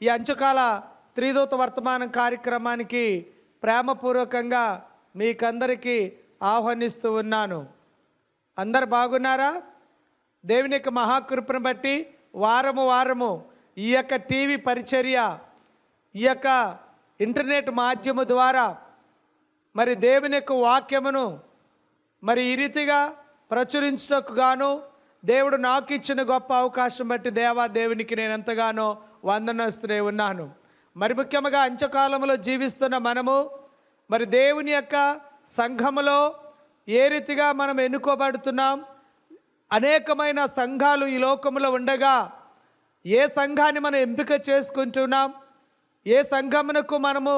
ఈ అంచుకాల త్రిదూత వర్తమానం కార్యక్రమానికి ప్రేమపూర్వకంగా మీకందరికీ ఆహ్వానిస్తూ ఉన్నాను. అందరు బాగున్నారా? దేవుని యొక్క మహాకృపను బట్టి వారము వారము ఈ యొక్క టీవీ పరిచర్య ఈ యొక్క ఇంటర్నెట్ మాధ్యము ద్వారా మరి దేవుని యొక్క వాక్యమును మరి ఈ రీతిగా ప్రచురించటకు గాను దేవుడు నాకు ఇచ్చిన గొప్ప అవకాశం బట్టి దేవా దేవునికి నేను ఎంతగానో వందనస్తూనే ఉన్నాను మరి ముఖ్యంగా అంత్యకాలంలో జీవిస్తున్న మనము మరి దేవుని యొక్క సంఘములో ఏ రీతిగా మనం ఎన్నుకోబడుతున్నాం అనేకమైన సంఘాలు ఈ లోకంలో ఉండగా ఏ సంఘాన్ని మనం ఎంపిక చేసుకుంటున్నాం ఏ సంఘమునకు మనము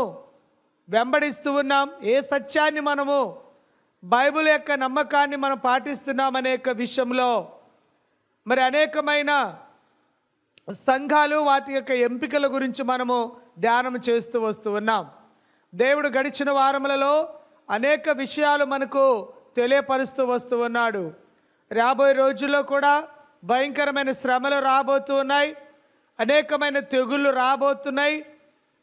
వెంబడిస్తూ ఉన్నాం ఏ సత్యాన్ని మనము బైబిల్ యొక్క నమ్మకాన్ని మనం పాటిస్తున్నాం అనే యొక్క విషయంలో మరి అనేకమైన సంఘాలు వాటి యొక్క ఎంపికల గురించి మనము ధ్యానం చేస్తూ వస్తూ ఉన్నాం. దేవుడు గడిచిన వారములలో అనేక విషయాలు మనకు తెలియపరుస్తూ వస్తూ ఉన్నాడు. రాబోయే రోజుల్లో కూడా భయంకరమైన శ్రమలు రాబోతూ ఉన్నాయి. అనేకమైన తెగుళ్ళు రాబోతున్నాయి.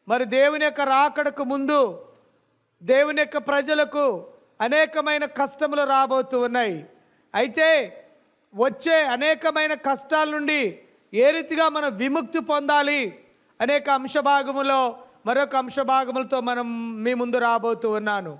మరి దేవుని యొక్క రాకడకు ముందు దేవుని యొక్క ప్రజలకు అనేకమైన కష్టములు రాబోతూ ఉన్నాయి. అయితే వచ్చే అనేకమైన కష్టాల నుండి ఏ రీతిగా మనం విముక్తి పొందాలి అనేక అంశభాగములో మరొక అంశభాగములతో మనం మీ ముందు రాబోతూ ఉన్నాను.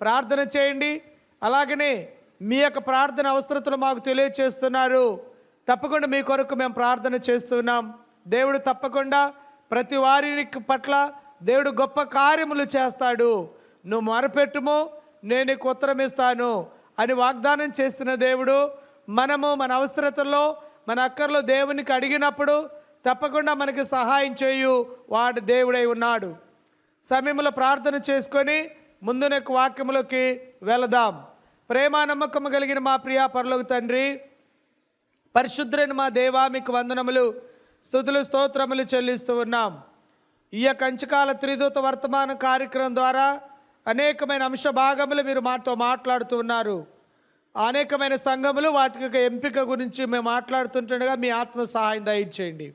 ప్రార్థన చేయండి. అలాగనే మీ యొక్క ప్రార్థన అవసరతలు మాకు తెలియచేస్తున్నారు. తప్పకుండా మీ కొరకు మేము ప్రార్థన చేస్తున్నాం. దేవుడు తప్పకుండా ప్రతి వారి పట్ల దేవుడు గొప్ప కార్యములు చేస్తాడు. నువ్వు మొరపెట్టుము నేను నీకు ఉత్తరం ఇస్తాను అని వాగ్దానం చేసిన దేవుడు మనము మన అవసరతల్లో మన అక్కర్లో దేవునికి అడిగినప్పుడు తప్పకుండా మనకి సహాయం చేయు వాడు దేవుడై ఉన్నాడు. సమయంలో ప్రార్థన చేసుకొని ముందున వాక్యములోకి వెళదాం. ప్రేమ నమ్మకము కలిగిన మా ప్రియా పరలోక తండ్రి పరిశుద్ధులైన మా దేవా మీకు వందనములు స్థుతులు స్తోత్రములు చెల్లిస్తూ ఉన్నాం. ఈ యొక్క అంచకాల త్రిదూత వర్తమాన కార్యక్రమం ద్వారా అనేకమైన అంశ భాగములు మీరు మాతో మాట్లాడుతూ ఉన్నారు. అనేకమైన సంఘములు వాటి యొక్క ఎంపిక గురించి మేము మాట్లాడుతుంటుండగా మీ ఆత్మ సహాయం దయచేయండి.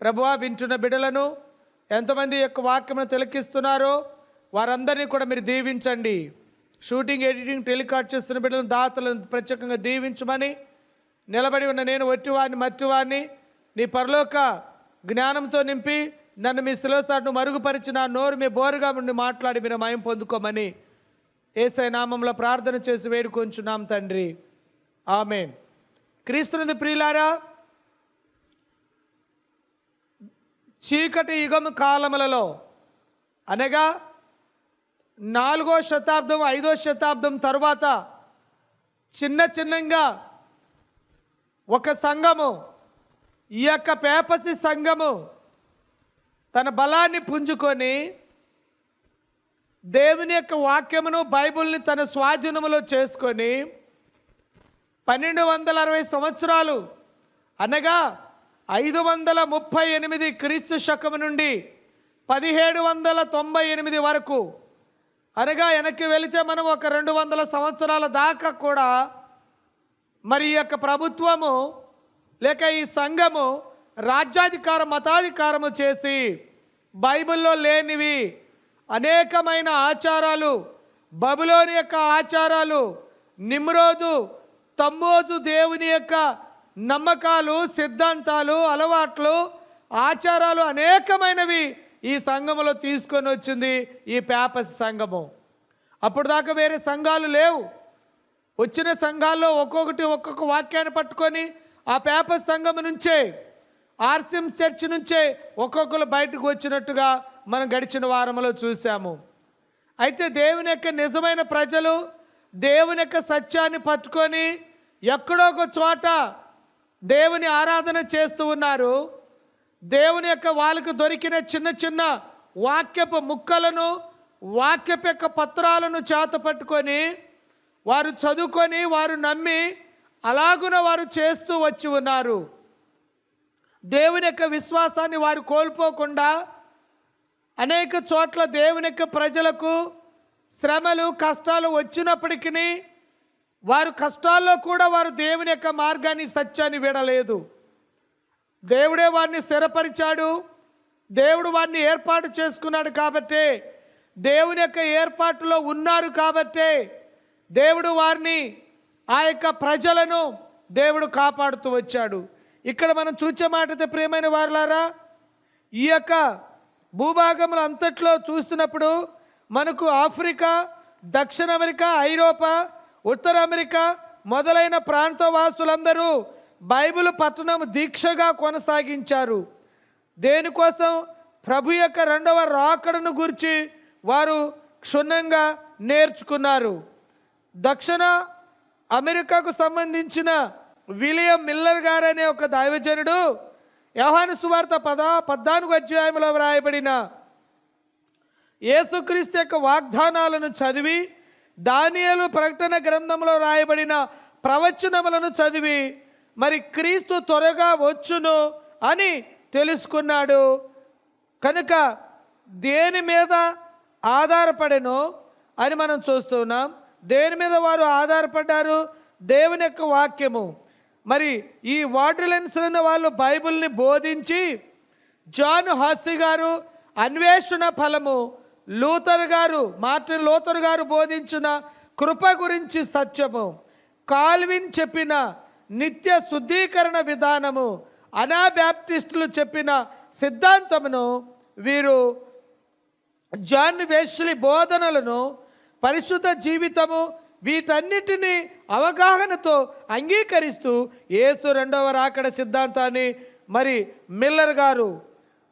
ప్రభువా వింటున్న బిడ్డలను ఎంతమంది యొక్క వాక్యమును తిలకిస్తున్నారో వారందరినీ కూడా మీరు దీవించండి. షూటింగ్ ఎడిటింగ్ టెలికాస్ట్ చేస్తున్న బిడ్డలను దాతలను ప్రత్యేకంగా దీవించమని నిలబడి ఉన్న నేను ఒట్టివాడిని మట్టివాడిని నీ పరలోక జ్ఞానంతో నింపి నన్ను మీ శిలోసాటును మరుగుపరిచి నా నోరు మీ బోరుగా ఉండి మాట్లాడి మీరు మయం పొందుకోమని ఏసై నామంలో ప్రార్థన చేసి వేడుకొంచున్నాం తండ్రి. ఆమె క్రీస్తునందు ప్రియులారా చీకటి యుగం కాలములలో అనగా నాలుగో శతాబ్దం ఐదో శతాబ్దం తరువాత చిన్న చిన్నంగా ఒక సంఘము ఈ యొక్క పేపసి సంఘము తన బలాన్ని పుంజుకొని దేవుని యొక్క వాక్యమును బైబిల్ని తన స్వాధీనములో చేసుకొని పన్నెండు వందల అరవై సంవత్సరాలు అనగా ఐదు వందల ముప్పై ఎనిమిది క్రీస్తు శకము నుండి పదిహేడు వందల తొంభై ఎనిమిది వరకు అనగా వెనక్కి వెళితే మనం ఒక రెండు వందల సంవత్సరాల దాకా కూడా మరి ఈ యొక్క ప్రభుత్వము లేక ఈ సంఘము రాజ్యాధికారం మతాధికారము చేసి బైబిల్లో లేనివి అనేకమైన ఆచారాలు బబులోని యొక్క ఆచారాలు నిమ్రోదు తమ్మోజు దేవుని యొక్క నమ్మకాలు సిద్ధాంతాలు అలవాట్లు ఆచారాలు అనేకమైనవి ఈ సంఘములో తీసుకొని వచ్చింది ఈ పేపస్ సంఘము. అప్పుడు దాకా వేరే సంఘాలు లేవు. వచ్చిన సంఘాల్లో ఒక్కొక్కటి ఒక్కొక్క వాక్యాన్ని పట్టుకొని ఆ పేపర్ సంఘం నుంచే ఆర్సిఎం చర్చ్ నుంచే ఒక్కొక్కరు బయటకు వచ్చినట్టుగా మనం గడిచిన వారంలో చూసాము అయితే దేవుని యొక్క నిజమైన ప్రజలు దేవుని యొక్క సత్యాన్ని పట్టుకొని ఎక్కడో ఒక చోట దేవుని ఆరాధన చేస్తూ ఉన్నారు. దేవుని యొక్క వాళ్ళకు దొరికిన చిన్న చిన్న వాక్యపు ముక్కలను వాక్యపు యొక్క పత్రాలను చేత పట్టుకొని వారు చదువుకొని వారు నమ్మి అలాగున వారు చేస్తూ వచ్చి ఉన్నారు. దేవుని యొక్క విశ్వాసాన్ని వారు కోల్పోకుండా అనేక చోట్ల దేవుని యొక్క ప్రజలకు శ్రమలు కష్టాలు వచ్చినప్పటికీ వారు కష్టాల్లో కూడా వారు దేవుని యొక్క మార్గాన్ని సత్యాన్ని విడలేదు దేవుడే వారిని స్థిరపరిచాడు. దేవుడు వారిని ఏర్పాటు చేసుకున్నాడు కాబట్టే దేవుని యొక్క ఏర్పాటులో ఉన్నారు కాబట్టే దేవుడు వారిని ఆ యొక్క ప్రజలను దేవుడు కాపాడుతూ వచ్చాడు. ఇక్కడ మనం చూచే మాటతే ప్రియమైన వారులారా ఈ యొక్క భూభాగములు అంతట్లో చూస్తున్నప్పుడు మనకు ఆఫ్రికా దక్షిణ అమెరికా ఐరోపా ఉత్తర అమెరికా మొదలైన ప్రాంతవాసులందరూ బైబిల్ పట్టణం దీక్షగా కొనసాగించారు. దేనికోసం ప్రభు యొక్క రెండవ రాకడను గురించి వారు క్షుణ్ణంగా నేర్చుకున్నారు. దక్షిణ అమెరికాకు సంబంధించిన విలియం మిల్లర్ గారు అనే ఒక దైవజనుడు యోహాను సువార్త పద పద్నాలుగు అధ్యాయంలో వ్రాయబడిన యేసుక్రీస్తు యొక్క వాగ్దానాలను చదివి దానియలు ప్రకటన గ్రంథంలో రాయబడిన ప్రవచనములను చదివి మరి క్రీస్తు త్వరగా వచ్చును అని తెలుసుకున్నాడు. కనుక దేని మీద ఆధారపడెను అని మనం చూస్తున్నాం. దేని మీద వారు ఆధారపడ్డారు? దేవుని యొక్క వాక్యము. మరి ఈ వాటర్లెన్స్ ఉన్న వాళ్ళు బైబిల్ని బోధించి జాన్ హాస్సి గారు అన్వేషణ ఫలము లూథర్ గారు మార్టిన్ లూథర్ గారు బోధించిన కృప గురించి సత్యము. కాల్విన్ చెప్పిన నిత్య శుద్ధీకరణ విధానము అనాబ్యాప్టిస్టులు చెప్పిన సిద్ధాంతమును వీరు జాన్ వెస్లీ బోధనలను పరిశుద్ధ జీవితము వీటన్నిటినీ అవగాహనతో అంగీకరిస్తూ యేసు రెండవ రాకడ సిద్ధాంతాన్ని మరి మిల్లర్ గారు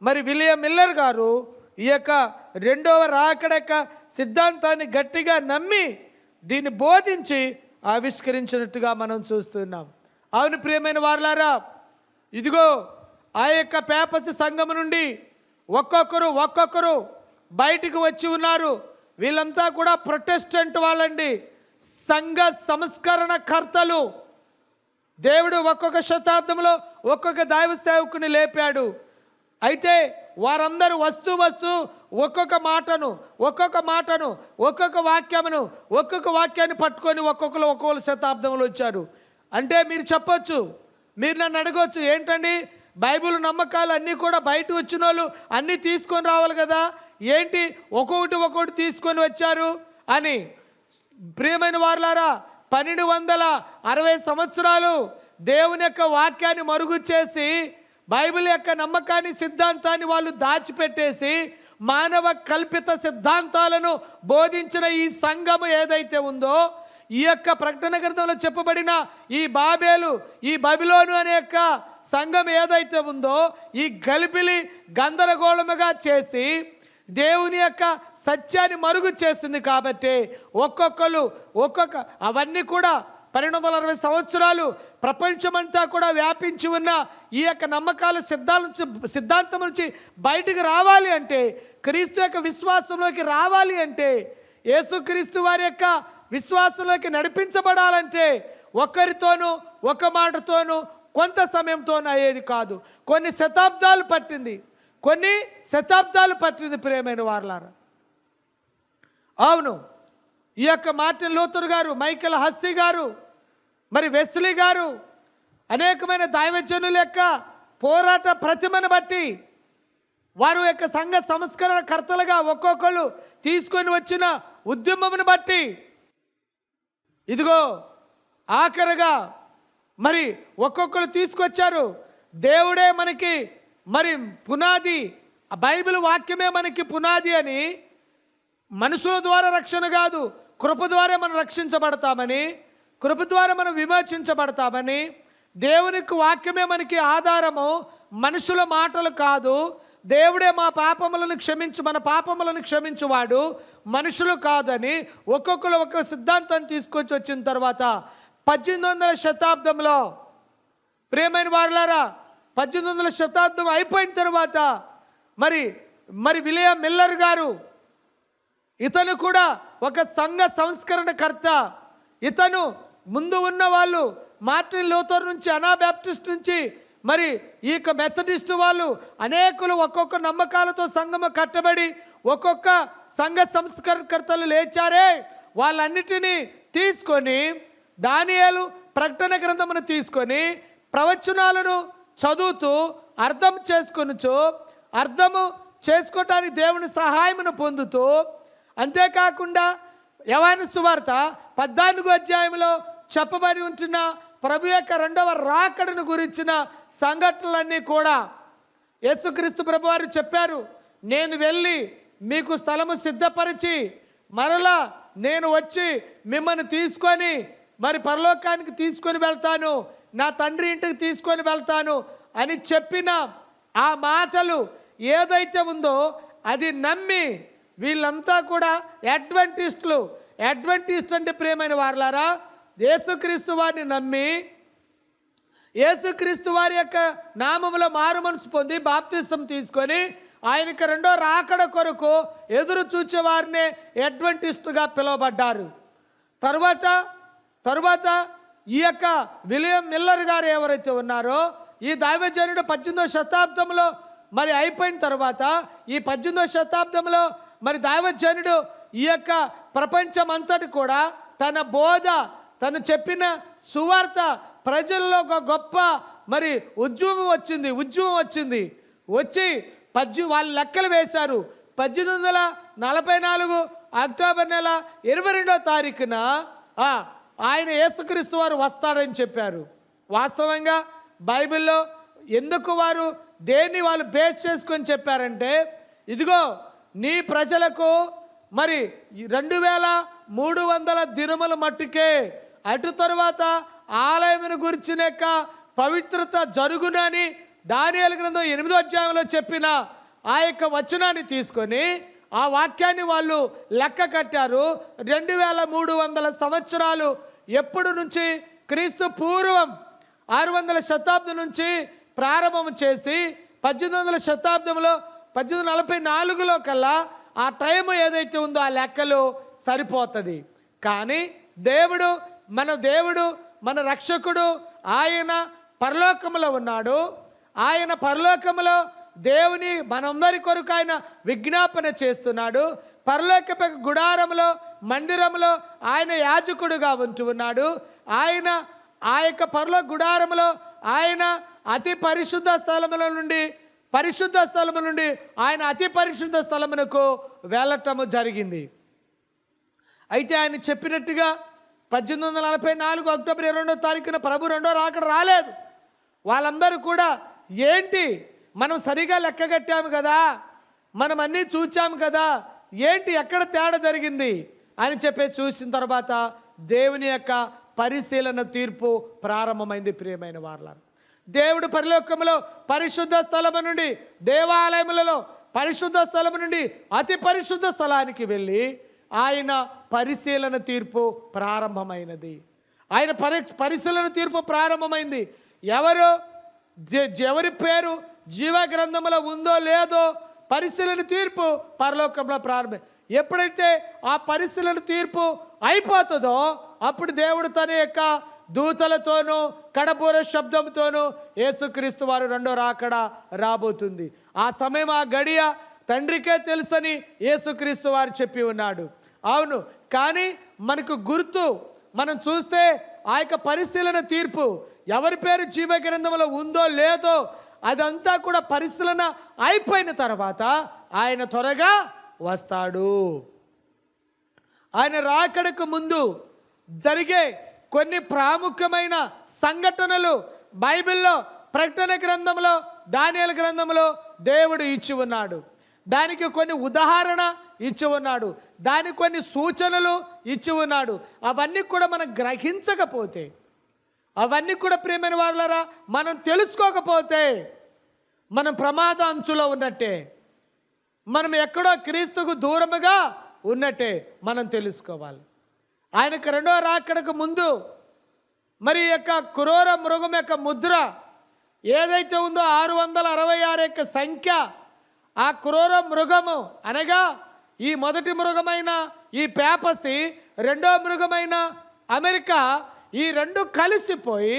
మరి విలియం మిల్లర్ గారు ఈ యొక్క రెండవ రాకడ యొక్క సిద్ధాంతాన్ని గట్టిగా నమ్మి దీన్ని బోధించి ఆవిష్కరించినట్టుగా మనం చూస్తున్నాం. అవును ప్రియమైన వారులారా ఇదిగో ఆ యొక్క పేపసి సంఘం నుండి ఒక్కొక్కరు ఒక్కొక్కరు బయటికి వచ్చి ఉన్నారు. వీళ్ళంతా కూడా ప్రొటెస్టెంట్ వాళ్ళండి. సంఘ సంస్కరణ కర్తలు. దేవుడు ఒక్కొక్క శతాబ్దంలో ఒక్కొక్క దైవ సేవకుని లేపాడు. అయితే వారందరూ వస్తూ వస్తూ ఒక్కొక్క మాటను ఒక్కొక్క మాటను ఒక్కొక్క వాక్యమును ఒక్కొక్క వాక్యాన్ని పట్టుకొని ఒక్కొక్కరు ఒక్కొక్క శతాబ్దంలో వచ్చారు. అంటే మీరు చెప్పొచ్చు మీరు నన్ను అడగవచ్చు ఏంటండి? బైబిల్ నమ్మకాలు అన్నీ కూడా బయట వచ్చిన వాళ్ళు అన్నీ తీసుకొని రావాలి కదా? ఏంటి? ఒక్కొక్కటి ఒక్కొక్కటి తీసుకొని వచ్చారు అని. ప్రియమైన వారులారా పన్నెండు వందల అరవై సంవత్సరాలు దేవుని యొక్క వాక్యాన్ని మరుగు చేసి బైబిల్ యొక్క నమ్మకాన్ని సిద్ధాంతాన్ని వాళ్ళు దాచిపెట్టేసి మానవ కల్పిత సిద్ధాంతాలను బోధించిన ఈ సంఘము ఏదైతే ఉందో ఈ యొక్క ప్రకటన గ్రంథంలో చెప్పబడిన ఈ బాబేలు ఈ బబిలోను అనే యొక్క సంఘం ఏదైతే ఉందో ఈ గలిపిలి గందరగోళముగా చేసి దేవుని యొక్క సత్యాన్ని మరుగు చేసింది కాబట్టి ఒక్కొక్కరు ఒక్కొక్క అవన్నీ కూడా పన్నెండు వందల అరవై సంవత్సరాలు ప్రపంచమంతా కూడా వ్యాపించి ఉన్న ఈ యొక్క నమ్మకాలు సిద్ధాంత సిద్ధాంతం నుంచి బయటికి రావాలి అంటే క్రీస్తు యొక్క విశ్వాసంలోకి రావాలి అంటే యేసుక్రీస్తు వారి యొక్క విశ్వాసంలోకి నడిపించబడాలంటే ఒక్కరితోనూ ఒక మాటతోనూ కొంత సమయంతోనూ అయ్యేది కాదు. కొన్ని శతాబ్దాలు పట్టింది. కొన్ని శతాబ్దాలు పట్టింది ప్రేమైన వారలారా. అవును ఈ యొక్క మార్టిన్ లోతురు గారు మైకెల్ హస్సీ గారు మరి వెస్లీ గారు అనేకమైన దైవజనుల యొక్క పోరాట ప్రతిమను బట్టి వారు యొక్క సంఘ సంస్కరణ కర్తలుగా ఒక్కొక్కరు తీసుకొని వచ్చిన ఉద్యమమును బట్టి ఇదిగో ఆఖరుగా మరి ఒక్కొక్కరు తీసుకొచ్చారు. దేవుడే మనకి మరి పునాది బైబిల్ వాక్యమే మనకి పునాది అని మనుషుల ద్వారా రక్షణ కాదు కృప ద్వారా మనం రక్షించబడతామని కృప ద్వారా మనం విమోచించబడతామని దేవునికి వాక్యమే మనకి ఆధారము మనుషుల మాటలు కాదు దేవుడే మా పాపములను క్షమించు మన పాపములను క్షమించువాడు మనుషులు కాదని ఒక్కొక్కరు ఒక్కొక్క సిద్ధాంతాన్ని తీసుకొచ్చి వచ్చిన తర్వాత పద్దెనిమిది వందల శతాబ్దంలో ప్రేమైన వారులారా పద్దెనిమిది వందల శతాబ్దం అయిపోయిన తర్వాత మరి మరి విలయ మిల్లర్ గారు ఇతను కూడా ఒక సంఘ సంస్కరణకర్త. ఇతను ముందు ఉన్న వాళ్ళు మార్టిన్ లూథర్ నుంచి అనాబ్యాప్టిస్ట్ నుంచి మరి ఈ యొక్క మెథడిస్ట్ వాళ్ళు అనేకులు ఒక్కొక్క నమ్మకాలతో సంఘము కట్టబడి ఒక్కొక్క సంఘ సంస్కరణకర్తలు లేచారే. వాళ్ళన్నిటినీ తీసుకొని దానియాలు ప్రకటన గ్రంథమును తీసుకొని ప్రవచనాలను చదువుతూ అర్థం చేసుకొనుచు అర్థము చేసుకోవటానికి దేవుని సహాయమును పొందుతూ అంతేకాకుండా యవాని సువార్త పద్నాలుగు అధ్యాయంలో చెప్పబడి ఉంటున్న ప్రభు యొక్క రెండవ రాకడను గురించిన సంఘటనలన్నీ కూడా యేసుక్రీస్తు ప్రభు వారు చెప్పారు. నేను వెళ్ళి మీకు స్థలము సిద్ధపరిచి మరలా నేను వచ్చి మిమ్మల్ని తీసుకొని మరి పరలోకానికి తీసుకొని వెళ్తాను. నా తండ్రి ఇంటికి తీసుకొని వెళ్తాను అని చెప్పిన ఆ మాటలు ఏదైతే ఉందో అది నమ్మి వీళ్ళంతా కూడా అడ్వెంటిస్టులు. అడ్వెంటిస్ట్ అంటే ప్రేమైన వారులారా యేసుక్రీస్తు వారిని నమ్మి యేసుక్రీస్తు వారి యొక్క నామంలో మారు మనసు పొంది బాప్తిసం తీసుకొని ఆయనకి రెండో రాకడ కొరకు ఎదురు చూచేవారినే అడ్వెంటిస్టుగా పిలువబడ్డారు. తరువాత తరువాత ఈ యొక్క విలియం మిల్లర్ గారు ఎవరైతే ఉన్నారో ఈ దైవజనుడు పద్దెనిమిదో శతాబ్దంలో మరి అయిపోయిన తర్వాత ఈ పద్దెనిమిదో శతాబ్దంలో మరి దైవజనుడు ఈ యొక్క ప్రపంచం అంతటి కూడా తన బోధ తను చెప్పిన సువార్త ప్రజల్లో ఒక గొప్ప మరి ఉద్యమం వచ్చింది ఉద్యమం వచ్చింది. వచ్చి పద్దె వాళ్ళు లెక్కలు వేశారు. పద్దెనిమిది వందల నలభై నాలుగు అక్టోబర్ నెల ఇరవై రెండో తారీఖున ఆయన యేసుక్రీస్తు వారు వస్తాడని చెప్పారు. వాస్తవంగా బైబిల్లో ఎందుకు వారు దేన్ని వాళ్ళు బేస్ చేసుకొని చెప్పారంటే ఇదిగో నీ ప్రజలకు మరి రెండు వేల మూడు వందల దినముల మట్టుకే అటు తరువాత ఆలయమును గురించిన యొక్క పవిత్రత జరుగునని దానియాల గ్రంథం ఎనిమిదో అధ్యాయంలో చెప్పిన ఆ యొక్క వచనాన్ని తీసుకొని ఆ వాక్యాన్ని వాళ్ళు లెక్క కట్టారు. రెండు వేల మూడు వందల సంవత్సరాలు ఎప్పుడు నుంచి? క్రీస్తు పూర్వం ఆరు వందల శతాబ్దం నుంచి ప్రారంభం చేసి పద్దెనిమిది వందల శతాబ్దంలో పద్దెనిమిది నలభై నాలుగులో కల్లా ఆ టైం ఏదైతే ఉందో ఆ లెక్కలు సరిపోతుంది. కానీ దేవుడు మన దేవుడు మన రక్షకుడు ఆయన పరలోకములో ఉన్నాడు. ఆయన పరలోకములో దేవుని మనందరి కొరకు ఆయన విజ్ఞాపన చేస్తున్నాడు. పరలోకపు గుడారంలో మందిరంలో ఆయన యాజకుడుగా ఉంటూ ఉన్నాడు. ఆయన ఆ యొక్క పరలో గుడారంలో ఆయన అతి పరిశుద్ధ స్థలముల నుండి పరిశుద్ధ స్థలము నుండి ఆయన అతి పరిశుద్ధ స్థలమునకు వెళ్ళటము జరిగింది. అయితే ఆయన చెప్పినట్టుగా పద్దెనిమిది వందల నలభై నాలుగు అక్టోబర్ ఇరవై రెండో తారీఖున ప్రభు రెండో రాకడ రాలేదు. వాళ్ళందరూ కూడా ఏంటి? మనం సరిగా లెక్కగట్టాము కదా. మనం అన్నీ చూచాము కదా. ఏంటి? ఎక్కడ తేడా జరిగింది? అని చెప్పి చూసిన తర్వాత దేవుని యొక్క పరిశీలన తీర్పు ప్రారంభమైంది ప్రియమైన వార్ల దేవుడు పరిలోకములో పరిశుద్ధ స్థలము నుండి దేవాలయములలో పరిశుద్ధ స్థలము నుండి అతి పరిశుద్ధ స్థలానికి వెళ్ళి ఆయన పరిశీలన తీర్పు ప్రారంభమైనది. ఆయన పరి పరిశీలన తీర్పు ప్రారంభమైంది. ఎవరు? ఎవరి పేరు? జీవ గ్రంథంలో ఉందో లేదో పరిశీలన తీర్పు పరలోకంలో ప్రారంభం ఎప్పుడైతే ఆ పరిస్థితుల తీర్పు అయిపోతుందో అప్పుడు దేవుడు తన యొక్క దూతలతోనూ కడబూర శబ్దంతోనూ యేసుక్రీస్తు వారు రెండో రాకడ రాబోతుంది. ఆ సమయం ఆ గడియ తండ్రికే తెలుసని యేసుక్రీస్తు వారు చెప్పి ఉన్నాడు. అవును కానీ మనకు గుర్తు మనం చూస్తే ఆ యొక్క పరిశీలన తీర్పు ఎవరి పేరు జీవ గ్రంథంలో ఉందో లేదో అదంతా కూడా పరిశీలన అయిపోయిన తర్వాత ఆయన త్వరగా వస్తాడు. ఆయన రాకడకు ముందు జరిగే కొన్ని ప్రాముఖ్యమైన సంఘటనలు బైబిల్లో ప్రకటన గ్రంథంలో దానియల గ్రంథంలో దేవుడు ఇచ్చి ఉన్నాడు. దానికి కొన్ని ఉదాహరణ ఇచ్చి ఉన్నాడు. దానికి కొన్ని సూచనలు ఇచ్చి ఉన్నాడు. అవన్నీ కూడా మనం గ్రహించకపోతే అవన్నీ కూడా ప్రేమైన వాళ్ళరా మనం తెలుసుకోకపోతే మనం ప్రమాద అంచులో ఉన్నట్టే. మనం ఎక్కడో క్రీస్తుకు దూరముగా ఉన్నట్టే మనం తెలుసుకోవాలి. ఆయనకు రెండో రాకడకు ముందు మరి యొక్క క్రూర మృగం యొక్క ముద్ర ఏదైతే ఉందో ఆరు వందల అరవై ఆరు యొక్క సంఖ్య ఆ క్రూర మృగము అనగా ఈ మొదటి మృగమైన ఈ పేపసి రెండో మృగమైన అమెరికా ఈ రెండు కలిసిపోయి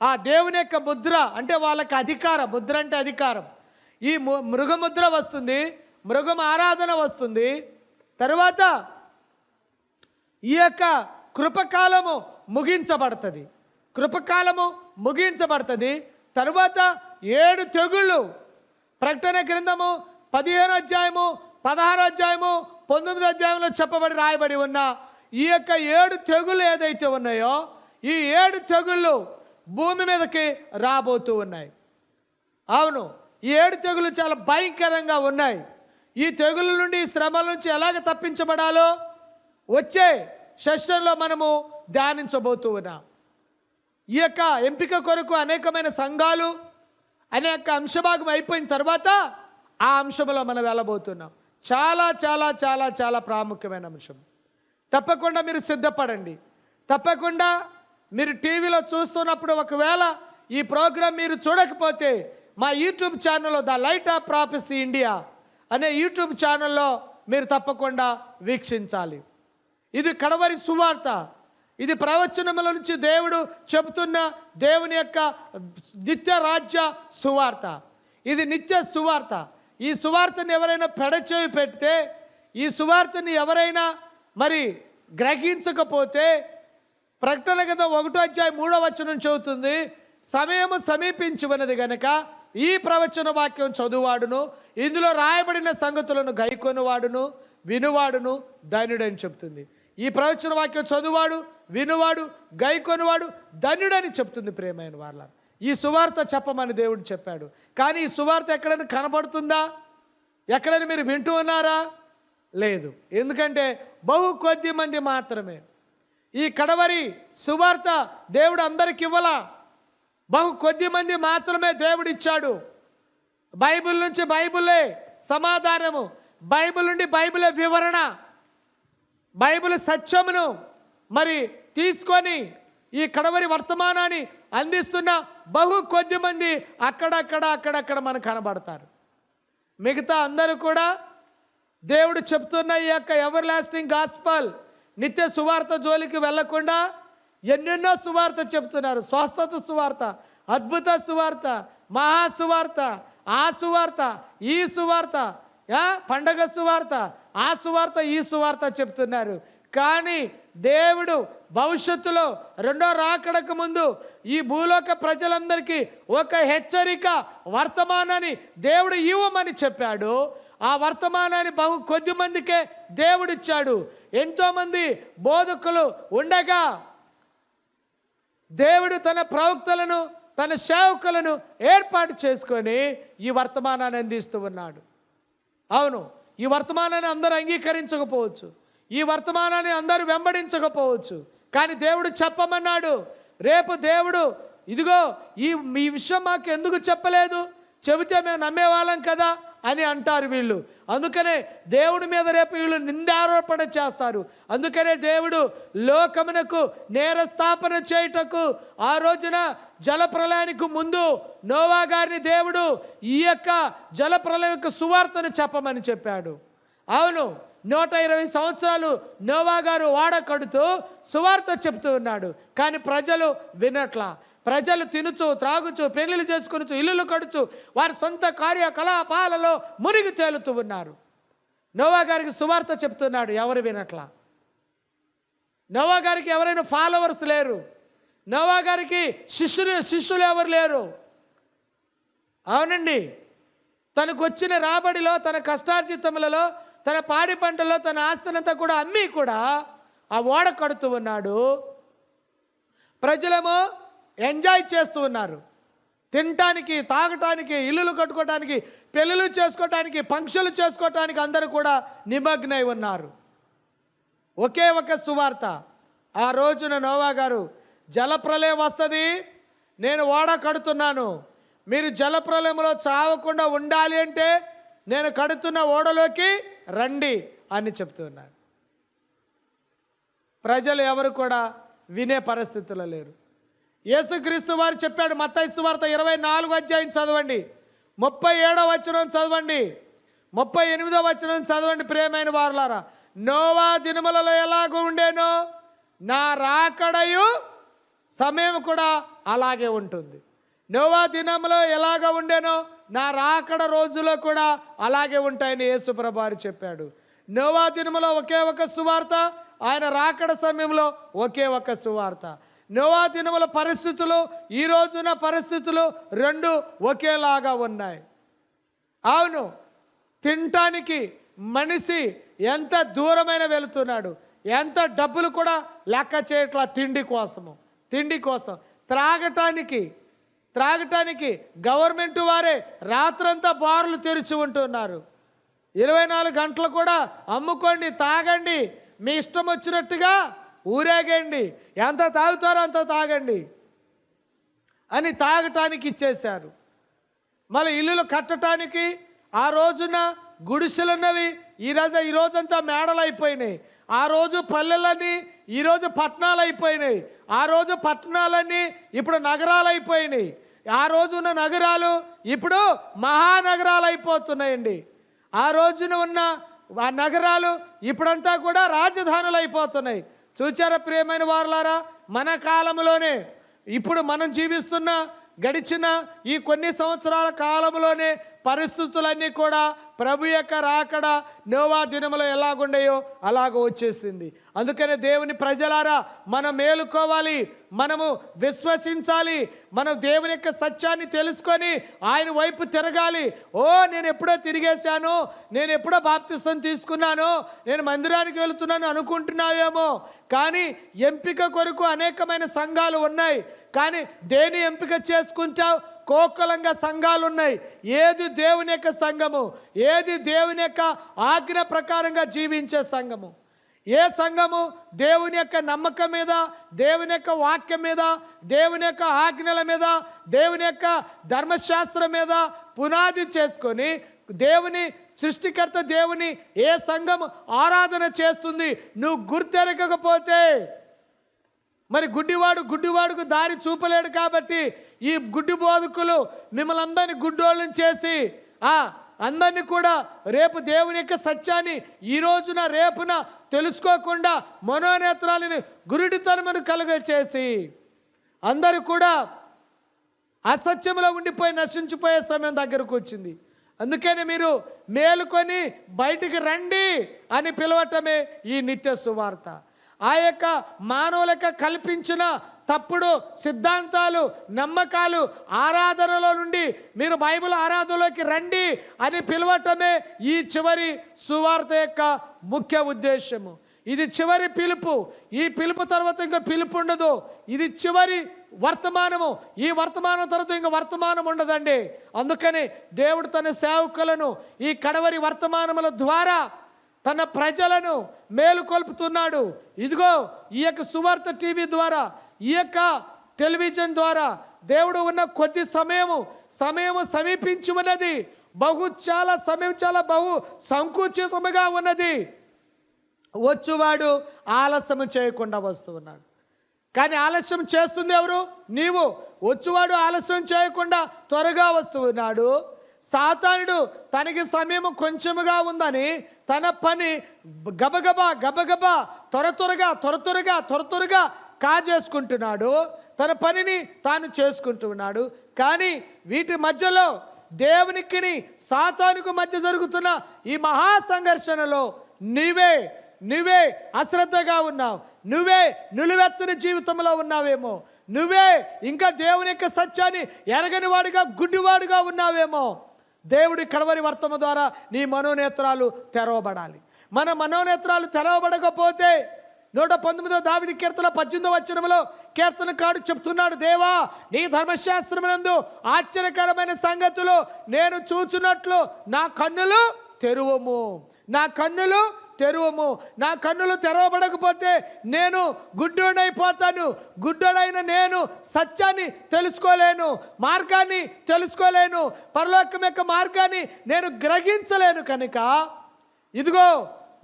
ఆ దేవుని యొక్క ముద్ర అంటే వాళ్ళకి అధికారం ముద్ర అంటే అధికారం. ఈ మృగముద్ర వస్తుంది మృగం ఆరాధన వస్తుంది. తర్వాత ఈ యొక్క కృపకాలము ముగించబడుతుంది. కృపకాలము ముగించబడుతుంది. తరువాత ఏడు తెగుళ్ళు. ప్రకటన గ్రంథము పదిహేను అధ్యాయము పదహారు అధ్యాయము పంతొమ్మిది అధ్యాయంలో చెప్పబడి రాయబడి ఉన్న ఈ యొక్క ఏడు తెగులు ఏదైతే ఉన్నాయో ఈ ఏడు తెగుళ్ళు భూమి మీదకి రాబోతూ ఉన్నాయి. అవును ఈ ఏడు తెగులు చాలా భయంకరంగా ఉన్నాయి. ఈ తెగుల నుండి ఈ శ్రమల నుంచి ఎలాగ తప్పించబడాలో వచ్చే సెషన్లో మనము ధ్యానించబోతూ ఉన్నాం. ఈ యొక్క ఎంపిక కొరకు అనేకమైన సంఘాలు అనేక అంశభాగం అయిపోయిన తర్వాత ఆ అంశంలో మనం వెళ్ళబోతున్నాం. చాలా చాలా చాలా చాలా ప్రాముఖ్యమైన అంశం. తప్పకుండా మీరు సిద్ధపడండి. తప్పకుండా మీరు టీవీలో చూస్తున్నప్పుడు ఒకవేళ ఈ ప్రోగ్రాం మీరు చూడకపోతే మా యూట్యూబ్ ఛానల్లో the light of prophecy India అనే యూట్యూబ్ ఛానల్లో మీరు తప్పకుండా వీక్షించాలి. ఇది కడవరి సువార్త. ఇది ప్రవచనముల నుంచి దేవుడు చెబుతున్న దేవుని యొక్క నిత్య రాజ్య సువార్త. ఇది నిత్య సువార్త. ఈ సువార్తను ఎవరైనా పెడచేవి పెడితే ఈ సువార్తని ఎవరైనా మరి గ్రహించకపోతే ప్రకటన కదా ఒకటో అధ్యాయం మూడో వచనం చెబుతుంది సమయము సమీపించి ఉన్నది గనక ఈ ప్రవచన వాక్యం చదువువాడును ఇందులో రాయబడిన సంగతులను గైకొనివాడును వినువాడును ధనుడని చెప్తుంది. ఈ ప్రవచన వాక్యం చదువువాడు వినువాడు గైకొనివాడు ధనుడని చెప్తుంది ప్రేమైన వాళ్ళ ఈ సువార్త చెప్పమని దేవుడు చెప్పాడు. కానీ ఈ సువార్త ఎక్కడైనా కనబడుతుందా? ఎక్కడైనా మీరు వింటూ ఉన్నారా? లేదు. ఎందుకంటే బహు కొద్ది మంది మాత్రమే. ఈ కడవరి సువార్త దేవుడు అందరికి ఇవ్వలా? బహు కొద్ది మంది మాత్రమే దేవుడు ఇచ్చాడు బైబిల్ నుంచి బైబిలే సమాధానము. బైబిల్ నుండి బైబిలే వివరణ. బైబిల్ సత్యమును మరి తీసుకొని ఈ కడవరి వర్తమానాన్ని అందిస్తున్న బహు కొద్ది మంది అక్కడక్కడ అక్కడక్కడ మనకు కనబడతారు. మిగతా అందరూ కూడా దేవుడు చెప్తున్న ఈ యొక్క ఎవర్ లాస్టింగ్ గాస్పల్ నిత్య సువార్త జోలికి వెళ్ళకుండా ఎన్నెన్నో సువార్త చెప్తున్నారు. స్వస్థత సువార్త అద్భుత సువార్త మహా సువార్త ఆ సువార్త ఈ సువార్త పండగ సువార్త ఆ సువార్త ఈ సువార్త చెప్తున్నారు. కానీ దేవుడు భవిష్యత్తులో రెండో రాకడకు ముందు ఈ భూలోక ప్రజలందరికీ ఒక హెచ్చరిక వర్తమానాన్ని దేవుడు ఇవ్వమని చెప్పాడు. ఆ వర్తమానాన్ని బహు కొద్ది మందికే దేవుడిచ్చాడు. ఎంతోమంది బోధకులు ఉండగా దేవుడు తన ప్రవక్తలను తన సేవకులను ఏర్పాటు చేసుకొని ఈ వర్తమానాన్ని అందిస్తూ ఉన్నాడు. అవును ఈ వర్తమానాన్ని అందరూ అంగీకరించకపోవచ్చు. ఈ వర్తమానాన్ని అందరూ వెంబడించకపోవచ్చు. కానీ దేవుడు చెప్పమన్నాడు రేపు దేవుడు ఇదిగో ఈ ఈ విషయం మాకు ఎందుకు చెప్పలేదు? చెబితే మేము నమ్మేవాళ్ళం కదా. అని అంటారు వీళ్ళు. అందుకనే దేవుడి మీద రేపు వీళ్ళు నిందారోపణ చేస్తారు. అందుకనే దేవుడు లోకమునకు నేరస్థాపన చేయుటకు ఆ రోజున జలప్రలయానికి ముందు నోవా గారిని దేవుడు ఈ యొక్క జలప్రలయం యొక్క సువార్తను చెప్పమని చెప్పాడు. అవును నూట ఇరవై సంవత్సరాలు నోవా గారు వాడ కడుతూ సువార్త చెప్తూ ఉన్నాడు. కానీ ప్రజలు వినట్లా. ప్రజలు తినుచు త్రాగుచు పెళ్ళిళ్ళు చేసుకునుచు ఇల్లులు కడుచు వారి సొంత కార్యకలాపాలలో మునిగి తేలుతూ ఉన్నారు. నోవా గారికి సువార్త చెప్తున్నాడు ఎవరు వినట్లా? నోవా గారికి ఎవరైనా ఫాలోవర్స్ లేరు? నోవా గారికి శిష్యులు శిష్యులు ఎవరు లేరు? అవునండి. తనకు వచ్చిన రాబడిలో తన కష్టార్జితములలో తన పాడి పంటలో తన ఆస్తులంతా కూడా అమ్మి కూడా ఆ ఓడ కడుతూ ఉన్నాడు. ప్రజలేమో ఎంజాయ్ చేస్తూ ఉన్నారు. తినటానికి తాగటానికి ఇల్లులు కట్టుకోవటానికి పెళ్ళిళ్ళు చేసుకోవటానికి ఫంక్షన్లు చేసుకోవటానికి అందరూ కూడా నిమగ్నై ఉన్నారు. ఒకే ఒక సువార్త. ఆ రోజున నోవా గారు జలప్రలయం వస్తుంది నేను ఓడ కడుతున్నాను. మీరు జలప్రలయంలో చావకుండా ఉండాలి అంటే నేను కడుతున్న ఓడలోకి రండి అని చెప్తున్నారు ప్రజలు ఎవరు కూడా వినే పరిస్థితుల్లో లేరు. యేసుక్రీస్తు వారు చెప్పాడు మత్తైసు వార్త ఇరవై నాలుగు అధ్యాయం చదవండి. ముప్పై ఏడో వచనం చదవండి. ముప్పై ఎనిమిదో వచనం చదవండి ప్రేమైన వారులారా. నోవా దినములలో ఎలాగూ ఉండేనో నా రాకడయు సమయం కూడా అలాగే ఉంటుంది. నోవా దినంలో ఎలాగ ఉండేనో నా రాకడ రోజులో కూడా అలాగే ఉంటాయని యేసుప్రభారు చెప్పాడు. నోవా దినములో ఒకే ఒక సువార్త ఆయన రాకడ సమయంలో ఒకే ఒక సువార్త. నోవా దినముల పరిస్థితులు ఈ రోజున పరిస్థితులు రెండు ఒకేలాగా ఉన్నాయి. అవును తినటానికి మనిషి ఎంత దూరమైన వెళుతున్నాడు ఎంత డబ్బులు కూడా లెక్క చేయట్లా తిండి కోసము తిండి కోసం. త్రాగటానికి త్రాగటానికి గవర్నమెంట్ వారే రాత్రంతా బార్లు తెరిచి ఉంటున్నారు. ఇరవై నాలుగు గంటలు కూడా అమ్ముకోండి తాగండి మీ ఇష్టం వచ్చినట్టుగా ఊరేగండి. ఎంత తాగుతారో అంత తాగండి. అని తాగటానికి ఇచ్చేశారు. మళ్ళీ ఇల్లులు కట్టడానికి ఆ రోజున గుడిసెలున్నవి ఈరోజు ఈ రోజంతా మేడలు అయిపోయినాయి ఆ రోజు పల్లెలన్నీ ఈరోజు పట్టణాలు అయిపోయినాయి ఆ రోజు పట్టణాలన్నీ ఇప్పుడు నగరాలు అయిపోయినాయి ఆ రోజు ఉన్న నగరాలు ఇప్పుడు మహానగరాలు అయిపోతున్నాయండి ఆ రోజున ఉన్న ఆ నగరాలు ఇప్పుడంతా కూడా రాజధానులు అయిపోతున్నాయి చూచారా ప్రియమైన వారులారా? మన కాలంలోనే ఇప్పుడు మనం జీవిస్తున్న గడిచిన ఈ కొన్ని సంవత్సరాల కాలంలోనే పరిస్థితులన్నీ కూడా ప్రభు యొక్క రాకడ నోవా దినములో ఎలాగుండయో అలాగ వచ్చేసింది. అందుకనే దేవుని ప్రజలారా మనం మేలుకోవాలి మనము విశ్వసించాలి మనం దేవుని యొక్క సత్యాన్ని తెలుసుకొని ఆయన వైపు తిరగాలి. ఓ నేను ఎప్పుడో తిరిగేశాను నేను ఎప్పుడో బాప్తిసం తీసుకున్నాను నేను మందిరానికి వెళుతున్నాను అనుకుంటున్నావేమో. కానీ ఎంపిక కొరకు అనేకమైన సంఘాలు ఉన్నాయి. కానీ దేని ఎంపిక చేసుకుంటావు? కోకలంగా సంఘాలు ఉన్నాయి ఏది దేవుని యొక్క సంఘము? ఏది దేవుని యొక్క ఆజ్ఞ ప్రకారంగా జీవించే సంఘము? ఏ సంఘము దేవుని యొక్క నమ్మకం మీద దేవుని యొక్క వాక్యం మీద దేవుని యొక్క ఆజ్ఞల మీద దేవుని యొక్క ధర్మశాస్త్రం మీద పునాది చేసుకొని దేవుని సృష్టికర్త దేవుని ఏ సంఘం ఆరాధన చేస్తుంది? నువ్వు గుర్తెరగకపోతే మరి గుడ్డివాడు గుడ్డివాడుకు దారి చూపలేడు కాబట్టి ఈ గుడ్డి బోధకులు మిమ్మల్ని అందరినీ గుడ్డోళ్ళని చేసి ఆ అందరినీ కూడా రేపు దేవుని యొక్క సత్యాన్ని ఈ రోజున రేపున తెలుసుకోకుండా మనోనేత్రాలని గురుడితనమును కలుగ చేసి అందరూ కూడా అసత్యంలో ఉండిపోయి నశించిపోయే సమయం దగ్గరకు వచ్చింది. అందుకని మీరు మేలుకొని బయటికి రండి అని పిలవటమే ఈ నిత్య సువార్త. ఆ యొక్క మానవులకు కల్పించిన తప్పుడు సిద్ధాంతాలు నమ్మకాలు ఆరాధనలో నుండి మీరు బైబిల్ ఆరాధనలోకి రండి అని పిలవటమే ఈ చివరి సువార్త యొక్క ముఖ్య ఉద్దేశము. ఇది చివరి పిలుపు. ఈ పిలుపు తర్వాత ఇంకా పిలుపు ఉండదు. ఇది చివరి వర్తమానము. ఈ వర్తమానం తర్వాత ఇంకా వర్తమానం ఉండదండి. అందుకని దేవుడు తన సేవకులను ఈ కడవరి వర్తమానముల ద్వారా తన ప్రజలను మేలుకొల్పుతున్నాడు ఇదిగో ఈ యొక్క సువార్త టీవీ ద్వారా ఈ యొక్క టెలివిజన్ ద్వారా దేవుడు ఉన్న కొద్ది సమయము సమయము సమీపించి ఉన్నది బహు చాలా సమయం చాలా బహు సంకుచితముగా ఉన్నది. వచ్చువాడు ఆలస్యం చేయకుండా వస్తూ ఉన్నాడు కానీ ఆలస్యం చేస్తుంది ఎవరు? నీవు. వచ్చువాడు ఆలస్యం చేయకుండా త్వరగా వస్తూ ఉన్నాడు సాతానుడు తనకి సమయం కొంచెముగా ఉందని తన పని గబగబా గబగబా త్వర త్వరగా త్వర త్వరగా త్వర త్వరగా కాజేసుకుంటున్నాడు. తన పనిని తాను చేసుకుంటున్నాడు కానీ వీటి మధ్యలో దేవునికిని సాతానుకు మధ్య జరుగుతున్న ఈ మహా సంఘర్షణలో నీవే నువ్వే అశ్రద్ధగా ఉన్నావు. నువ్వే నిలువెచ్చని జీవితంలో ఉన్నావేమో. నువ్వే ఇంకా దేవుని యొక్క సత్యాన్ని ఎరగని వాడుగా గుడ్డివాడుగా ఉన్నావేమో. దేవుడి కడవరి వర్తమ ద్వారా నీ మనోనేత్రాలు తెరవబడాలి. మన మనోనేత్రాలు తెరవబడకపోతే నూట పంతొమ్మిదో దావిది కీర్తన పద్దెనిమిదో వచ్చినములో కీర్తన కాడు చెప్తున్నాడు దేవా నీ ధర్మశాస్త్రమునందు ఆశ్చర్యకరమైన సంగతులు నేను చూచున్నట్లు నా కన్నులు తెరువము. నా కన్నులు తెరువము. నా కన్నులు తెరవబడకపోతే నేను గుడ్డోడైపోతాను. గుడ్డోడైన నేను సత్యాన్ని తెలుసుకోలేను మార్గాన్ని తెలుసుకోలేను పరలోకం యొక్క మార్గాన్ని నేను గ్రహించలేను కనుక ఇదిగో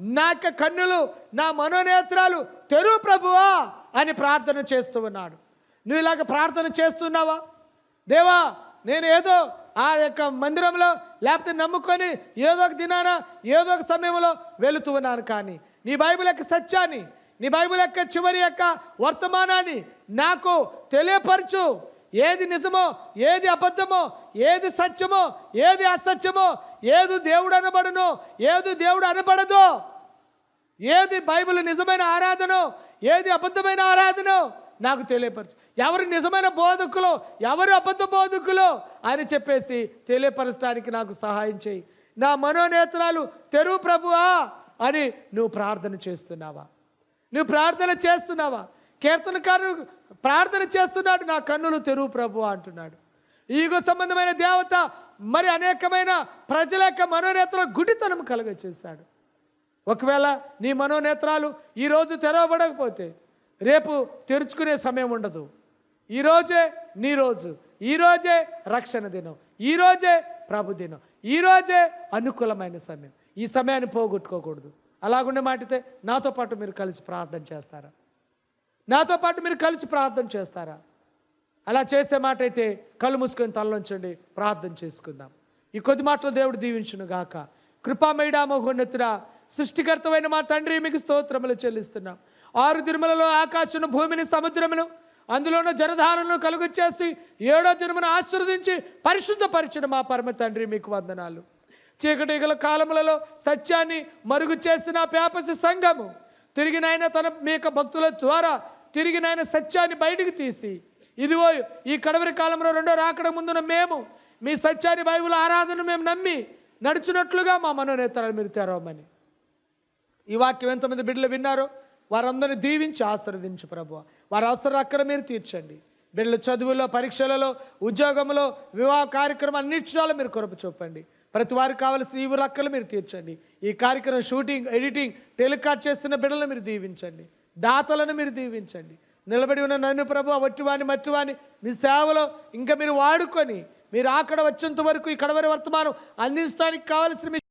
నా యొక్క కన్నులు నా మనోనేత్రాలు తెరువు ప్రభువా అని ప్రార్థన చేస్తూ ఉన్నాడు. నువ్వు ఇలాగ ప్రార్థన చేస్తున్నావా? దేవా నేను ఏదో ఆ యొక్క మందిరంలో లేకపోతే నమ్ముకొని ఏదో ఒక దినాన ఏదో ఒక సమయంలో వెళుతూ ఉన్నాను కానీ నీ బైబిల్ యొక్క సత్యాన్ని నీ బైబిల్ యొక్క చివరి యొక్క వర్తమానాన్ని నాకు తెలియపరచు. ఏది నిజమో ఏది అబద్ధమో ఏది సత్యమో ఏది అసత్యమో ఏది దేవుడు అనబడునో ఏది దేవుడు అనబడదో ఏది బైబిల్ నిజమైన ఆరాధనో ఏది అబద్ధమైన ఆరాధనో నాకు తెలియపరచు. ఎవరు నిజమైన బోధకులో ఎవరు అబద్ధ బోధకులో అని చెప్పేసి తెలియపరచడానికి నాకు సహాయం చేయి. నా మనోనేత్రాలు తెరువు ప్రభువా అని నువ్వు ప్రార్థన చేస్తున్నావా? నువ్వు ప్రార్థన చేస్తున్నావా? కీర్తనకారుడు ప్రార్థన చేస్తున్నాడు నా కన్నులు తెరువు ప్రభు అంటున్నాడు. ఈగో సంబంధమైన దేవత మరి అనేకమైన ప్రజల యొక్క మనోనేత్రాలు గుడితనం కలగచేశాడు. ఒకవేళ నీ మనోనేత్రాలు ఈరోజు తెరవబడకపోతే రేపు తెరుచుకునే సమయం ఉండదు. ఈరోజే నీ రోజు. ఈరోజే రక్షణ దినం. ఈరోజే ప్రభు దినం. ఈరోజే అనుకూలమైన సమయం. ఈ సమయాన్ని పోగొట్టుకోకూడదు. అలాగుండే మాటితే నాతో పాటు మీరు కలిసి ప్రార్థన చేస్తారా? నాతో పాటు మీరు కలిసి ప్రార్థన చేస్తారా? అలా చేసే మాట అయితే కళ్ళు మూసుకొని తలలోంచండి ప్రార్థన చేసుకుందాం. ఈ కొద్ది మాటలు దేవుడు దీవించును గాక. కృపామయుడామోహోన్నతుడా సృష్టికర్తమైన మా తండ్రి మీకు స్తోత్రములు చెల్లిస్తున్నాం. ఆరు తిరుమలలో ఆకాశను భూమిని సముద్రమును అందులోనూ జనధారను కలుగు ఏడో దినమును ఆశీర్వదించి పరిశుద్ధపరిచిన మా పరమ తండ్రి మీకు వందనాలు. చీకటి గల కాలములలో సత్యాన్ని మరుగు చేసిన పేపసి సంఘము తిరిగినైనా తన మీ యొక్క భక్తుల ద్వారా తిరిగినైనా సత్యాన్ని బయటికి తీసి ఇదిగో ఈ కడవరి కాలంలో రెండో రాకడ ముందున మేము మీ సత్యాన్ని బైబుల్ ఆరాధన మేము నమ్మి నడుచున్నట్లుగా మా మనోనేతరాలు మీరు తెరవమని. ఈ వాక్యం ఎంతమంది బిడ్డలు విన్నారో వారందరిని దీవించి ఆశీర్వదించు ప్రభు వారి అవసరం అక్కడ మీరు తీర్చండి. బిడ్డల చదువులో పరీక్షలలో ఉద్యోగంలో వివాహ కార్యక్రమం అన్నిటిలో మీరు కొరపు చూపండి. ప్రతి వారికి కావలసిన ఈ రక్కలు మీరు తీర్చండి. ఈ కార్యక్రమం షూటింగ్ ఎడిటింగ్ టెలికాస్ట్ చేస్తున్న బిడ్డలను మీరు దీవించండి. దాతలను మీరు దీవించండి. నిలబడి ఉన్న నన్ను ప్రభు వట్టివాని మట్టివాని మీ సేవలో ఇంకా మీరు వాడుకొని మీరు అక్కడ వచ్చేంత వరకు ఇక్కడ వరకు వర్తమానం అందించడానికి కావలసిన మీ